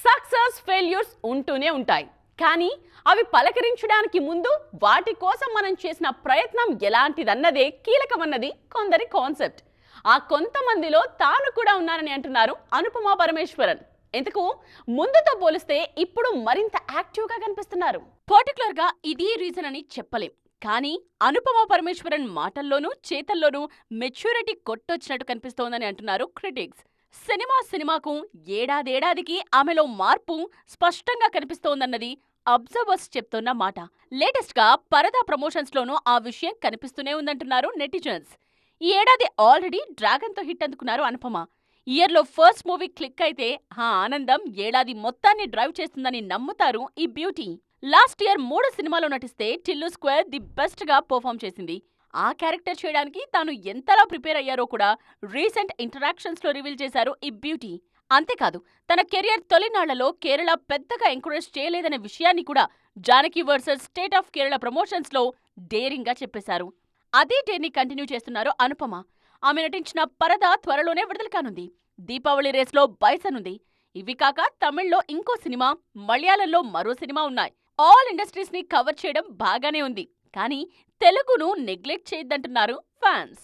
Success failures ఉంటూనే ఉంటాయి. కానీ అవి పలకరించడానికి ముందు వాటి కోసం మనం చేసిన ప్రయత్నం ఎలాంటిదన్నదే కీలకమన్నది కొందరి కాన్సెప్ట్. ఆ కొంతమందిలో తాను కూడా ఉన్నానని అంటున్నారు అనుపమ పరమేశ్వరన్. ఎందుకు? ముందుతో పోలిస్తే ఇప్పుడు మరింత యాక్టివ్గా కనిపిస్తున్నారు. పర్టికులర్గా ఇది రీజన్ అని చెప్పలేం. కానీ అనుపమ పరమేశ్వరన్ మాటల్లోనూ చేతల్లోనూ మెచ్యూరిటీ కొట్టొచ్చినట్టు కనిపిస్తోందని అంటున్నారు క్రిటిక్స్. సినిమా సినిమాకు ఏడాదేడాదికి ఆమెలో మార్పు స్పష్టంగా కనిపిస్తోందన్నది అబ్జర్వర్స్ చెప్తున్న మాట. లేటెస్ట్గా పరదా ప్రమోషన్స్లోనూ ఆ విషయం కనిపిస్తూనే ఉందంటున్నారు నెటిజన్స్. ఈ ఏడాది ఆల్రెడీ డ్రాగన్తో హిట్ అందుకున్నారు అనుపమ. ఇయర్లో ఫస్ట్ మూవీ క్లిక్ అయితే ఆ ఆనందం ఏడాది మొత్తాన్ని డ్రైవ్ చేస్తుందని నమ్ముతారు ఈ బ్యూటీ. లాస్ట్ ఇయర్ మూడు సినిమాలో నటిస్తే టిల్లు స్క్వేర్ ది బెస్ట్గా పర్ఫామ్ చేసింది. ఆ క్యారెక్టర్ చేయడానికి తాను ఎంతలా ప్రిపేర్ అయ్యారో కూడా రీసెంట్ ఇంటరాక్షన్స్లో రివీల్ చేశారు ఈ బ్యూటీ. అంతేకాదు తన కెరియర్ తొలినాళ్ళలో కేరళ పెద్దగా ఎంకరేజ్ చేయలేదనే విషయాన్ని కూడా Janaki versus State of Kerala ప్రమోషన్స్లో డేరింగ్గా డేరింగ్గా చెప్పేశారు. అదే డేర్ని కంటిన్యూ చేస్తున్నారు అనుపమ. ఆమె నటించిన పరద త్వరలోనే విడుదల కానుంది. దీపావళి రేస్లో బైసనుంది ఇవి కాక తమిళ్ళో ఇంకో సినిమా మలయాళంలో మరో సినిమా ఉన్నాయి. ఆల్ ఇండస్ట్రీస్ని కవర్ చేయడం బాగానే ఉంది. కానీ తెలుగును నెగ్లెక్ట్ చేయొద్దంటున్నారు ఫ్యాన్స్.